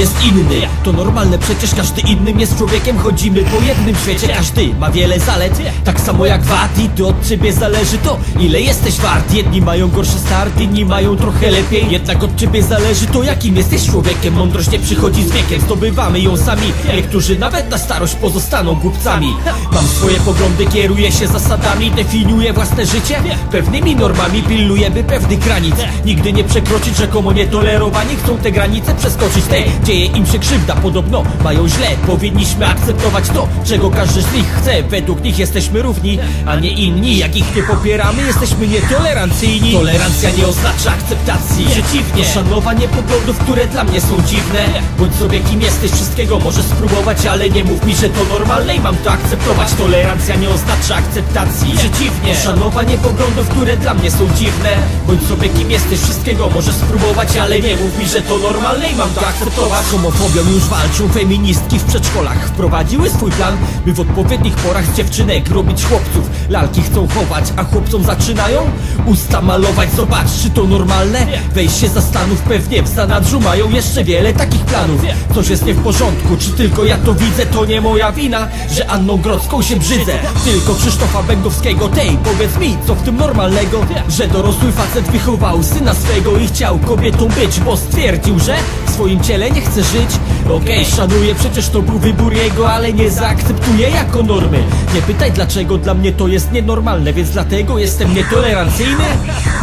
jest inny. To normalne, przecież każdy innym jest człowiekiem. Chodzimy po jednym świecie, każdy ma wiele zalet. Tak samo jak wad i to od ciebie zależy to Ile jesteś wart, jedni mają gorszy start Inni mają trochę lepiej. Jednak od ciebie zależy to jakim jesteś człowiekiem. Mądrość nie przychodzi z wiekiem, zdobywamy ją sami. Niektórzy nawet na starość pozostaną głupcami. Mam swoje poglądy, kieruję się zasadami Definiuję własne życie. Pewnymi normami Pilnujemy pewnych granic. Nigdy nie przekroczyć rzekomo nietolerowani Chcą te granice przeskoczyć. Tej Dzieje im się krzywda, podobno mają źle. Powinniśmy akceptować to, czego każdy z nich chce. Według nich jesteśmy równi, a nie inni. Jak ich nie popieramy, jesteśmy nietolerancyjni. Tolerancja nie oznacza akceptacji. Przeciwnie, to szanowanie poglądów, które dla mnie są dziwne. Bądź sobie kim jesteś, wszystkiego możesz spróbować Ale nie mów mi, że to normalne i mam to akceptować. Tolerancja nie oznacza akceptacji. Przeciwnie, to szanowanie poglądów, które dla mnie są dziwne. Bądź sobie kim jesteś, wszystkiego możesz spróbować Ale nie mów mi, że to normalne i mam to akceptować Z homofobią już walczą feministki w przedszkolach Wprowadziły swój plan, by w odpowiednich porach z dziewczynek robić chłopców Lalki chcą chować, a chłopcom zaczynają usta malować Zobacz, czy to normalne? Weź się zastanów, pewnie w zanadrzu mają jeszcze wiele takich planów Coś jest nie w porządku, czy tylko ja to widzę? To nie moja wina, że Anną Grodzką się brzydzę Tylko Krzysztofa Bęgowskiego, tej, powiedz mi, co w tym normalnego? Że dorosły facet wychował syna swego i chciał kobietą być Bo stwierdził, że w swoim ciele nie chce chcę żyć. Okej, szanuję, przecież to był wybór jego, ale nie zaakceptuję jako normy. Nie pytaj dlaczego, dla mnie to jest nienormalne, więc dlatego jestem nietolerancyjny.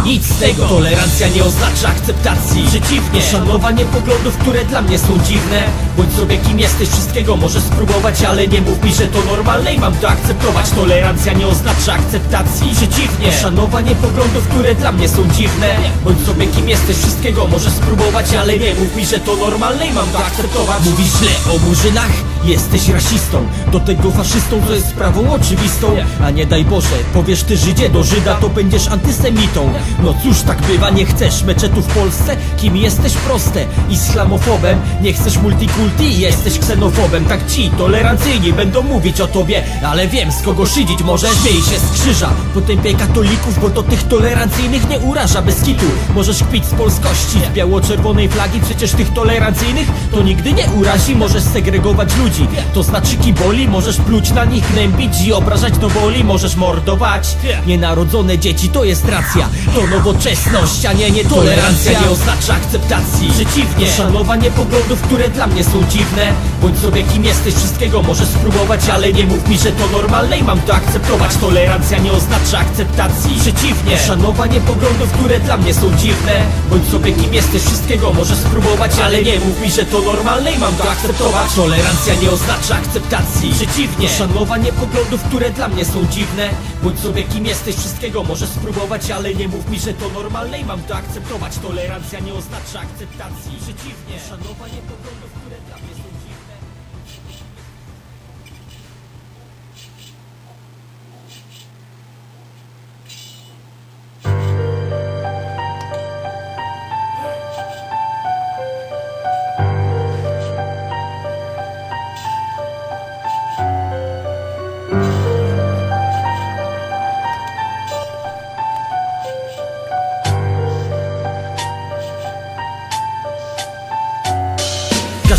Nic z tego, tolerancja nie oznacza akceptacji. Przeciwnie, szanowanie poglądów, które dla mnie są dziwne. Bądź sobie kim jesteś, wszystkiego możesz spróbować, ale nie mów mi, że to normalne i mam to akceptować. Tolerancja nie oznacza akceptacji. Przeciwnie, szanowanie poglądów, które dla mnie są dziwne. Bądź sobie kim jesteś, wszystkiego możesz spróbować, ale nie mów mi, że to normalne i mam to akceptować Mówisz źle o murzynach? Jesteś rasistą, do tego faszystą, co jest sprawą oczywistą A nie daj Boże, powiesz ty Żydzie do Żyda, to będziesz antysemitą No cóż, tak bywa, nie chcesz meczetu w Polsce? Kim jesteś proste? Islamofobem? Nie chcesz multikulti? Jesteś ksenofobem Tak ci tolerancyjni będą mówić o tobie Ale wiem, z kogo szydzić możesz Śmiej się z krzyża, potępiaj katolików Bo to tych tolerancyjnych nie uraża bez kitu Możesz kpić z polskości, z biało-czerwonej flagi Przecież tych tolerancyjnych to nigdy nie urazi Możesz segregować ludzi, to znaczy kiboli Możesz pluć na nich, gnębić i obrażać do boli Możesz mordować. Nienarodzone dzieci, to jest racja. To nowoczesność, a nie nietolerancja. Nie oznacza akceptacji, przeciwnie. Szanowanie poglądów, które dla mnie są dziwne. Bądź sobie kim jesteś, wszystkiego możesz spróbować Ale nie mów mi, że to normalne i mam to akceptować. Tolerancja nie oznacza akceptacji, przeciwnie. Szanowanie poglądów, które dla mnie są dziwne. Bądź sobie kim jesteś, wszystkiego możesz spróbować Ale nie mów mi, że to normalne i mam to akceptować. Tolerancja nie oznacza akceptacji, przeciwnie. Szanowanie poglądów, które dla mnie są dziwne. Bądź sobie kim jesteś, wszystkiego możesz spróbować Ale nie mów mi, że to normalne i mam to akceptować. Tolerancja nie oznacza akceptacji, przeciwnie. Szanowanie poglądów,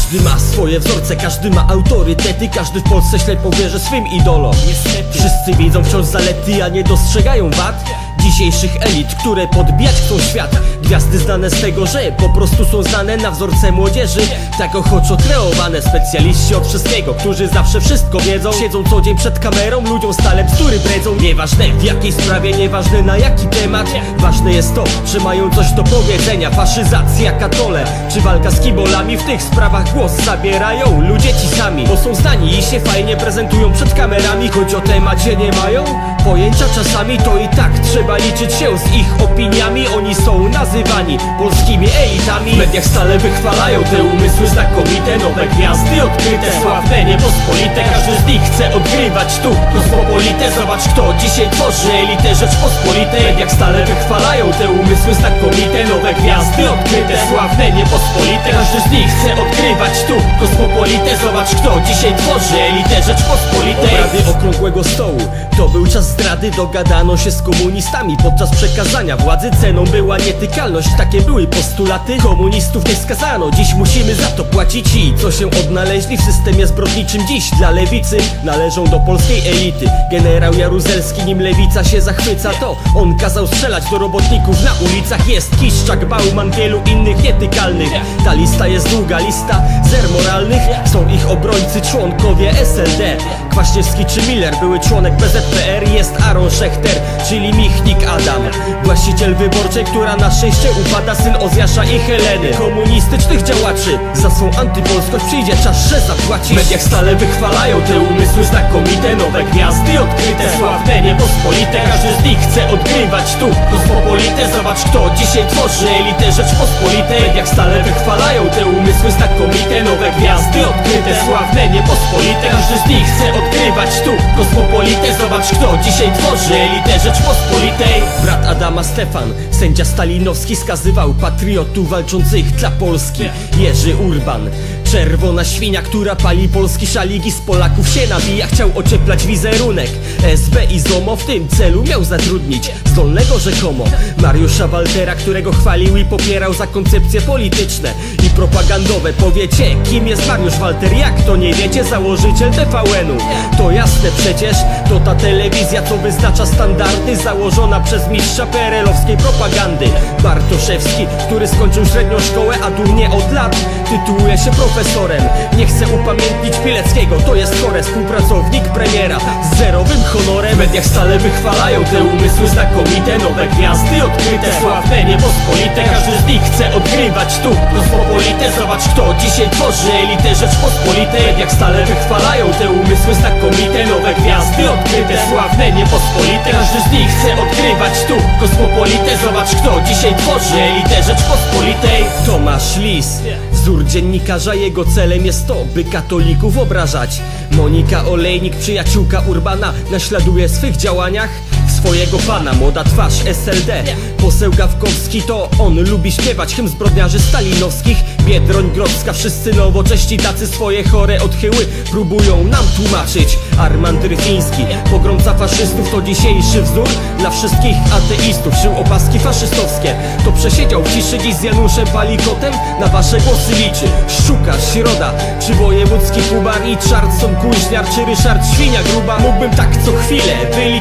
Każdy ma swoje wzorce, każdy ma autorytety Każdy w Polsce ślepo wierzy swym idolom. Niestety. Wszyscy widzą wciąż zalety, a nie dostrzegają wad Dzisiejszych elit, które podbijać chcą świat. Gwiazdy znane z tego, że po prostu są znane na wzorce młodzieży. Tak ochoczo kreowane specjaliści od wszystkiego Którzy zawsze wszystko wiedzą. Siedzą co dzień przed kamerą, ludziom stale bzdury bredzą. Nieważne w jakiej sprawie, nieważne na jaki temat. Ważne jest to, że mają coś do powiedzenia Faszyzacja, katole, czy walka z kibolami. W tych sprawach głos zabierają ludzie ci sami Bo są znani i się fajnie prezentują przed kamerami. Choć o temacie nie mają pojęcia czasami To i tak trzeba liczyć się z ich opiniami. Oni są nazywani polskimi elitami. W mediach stale wychwalają te umysły znakomite. Nowe gwiazdy odkryte, sławne, niepospolite. Każdy z nich chce odgrywać tu kosmopolite Zobacz kto dzisiaj tworzy elitę Rzeczpospolitej. W mediach stale wychwalają te umysły znakomite. Nowe gwiazdy odkryte, sławne, niepospolite. Każdy z nich chce odgrywać tu kosmopolite Zobacz kto dzisiaj tworzy elitę Rzeczpospolitej. Obrady okrągłego stołu. To był czas zdrady, dogadano się z komunistami Podczas przekazania władzy ceną była nietykalność. Takie były postulaty. Komunistów nie skazano. Dziś musimy za to płacić. I co się odnaleźli w systemie zbrodniczym dziś? Dla lewicy należą do polskiej elity. Generał Jaruzelski nim lewica się zachwyca To on kazał strzelać do robotników. Na ulicach Jest Kiszczak, Bauman, wielu innych nietykalnych. Ta lista jest długa, lista zer moralnych Są ich obrońcy, członkowie SLD Kwaśniewski czy Miller, były członek BZPR Jest Aaron Schechter, czyli Michnik Adam. Właściciel wyborczej, która na szczęście upada Syn Ozjasza i Heleny. Komunistycznych działaczy Za swą antypolskość przyjdzie czas, że zapłacisz mediach stale wychwalają te umysły znakomite Nowe gwiazdy odkryte, sławne, niepospolite Chce odgrywać tu. Kosmopolite, zobacz kto dzisiaj tworzy elitę Rzeczpospolitej W mediach stale wychwalają te umysły znakomite. Nowe gwiazdy odkryte, sławne, niepospolite. Każdy z nich chce odgrywać tu. Kosmopolite, zobacz kto dzisiaj tworzy elitę Rzeczpospolitej. Brat Adama Stefan, sędzia stalinowski Skazywał patriotów walczących dla Polski. Jerzy Urban Czerwona świnia, która pali polski szaligi Z Polaków się nabija, chciał ocieplać wizerunek. SB i ZOMO w tym celu miał zatrudnić Zdolnego rzekomo Mariusza Waltera, którego chwalił i popierał za koncepcje polityczne I propagandowe. Powiecie, kim jest Mariusz Walter? Jak to nie wiecie? Założyciel TVN-u. To jasne przecież, to ta telewizja Co wyznacza standardy Założona przez mistrza PRL-owskiej propagandy. Bartoszewski, który skończył średnią szkołę A dumnie od lat tytułuje się profesorem. Nie chcę upamiętnić Pileckiego To jest chore, współpracownik premiera Z zerowym honorem. W mediach stale wychwalają te umysły znakomite. Nowe gwiazdy odkryte, sławne, niepospolite. Każdy z nich chce odgrywać tu Kosmopolite, zobacz kto dzisiaj tworzy elitę Rzeczpospolitej. W mediach stale wychwalają te umysły znakomite. Nowe gwiazdy odkryte, sławne, niepospolite. Każdy z nich chce odgrywać tu Kosmopolite, zobacz kto dzisiaj tworzy elitę Rzeczpospolitej. Tomasz Lis Wzór dziennikarza, jego celem jest to, by katolików obrażać. Monika Olejnik, przyjaciółka Urbana Naśladuje w swych działaniach swojego pana Młoda twarz SLD Poseł Gawkowski to on lubi śpiewać Hymn zbrodniarzy stalinowskich Biedroń Grodzka, wszyscy nowocześci Tacy swoje chore odchyły próbują nam tłumaczyć. Armand Ryfiński, pogromca faszystów To dzisiejszy wzór dla wszystkich ateistów. Szył opaski faszystowskie To przesiedział w ciszy dziś z Januszem Palikotem Na wasze głosy liczy. Szczukarz, Środa, czy wojewódzki Kubar I Czarson, Kuźniar, czy Ryszard Świnia. Gruba Mógłbym tak co chwilę wyliczyć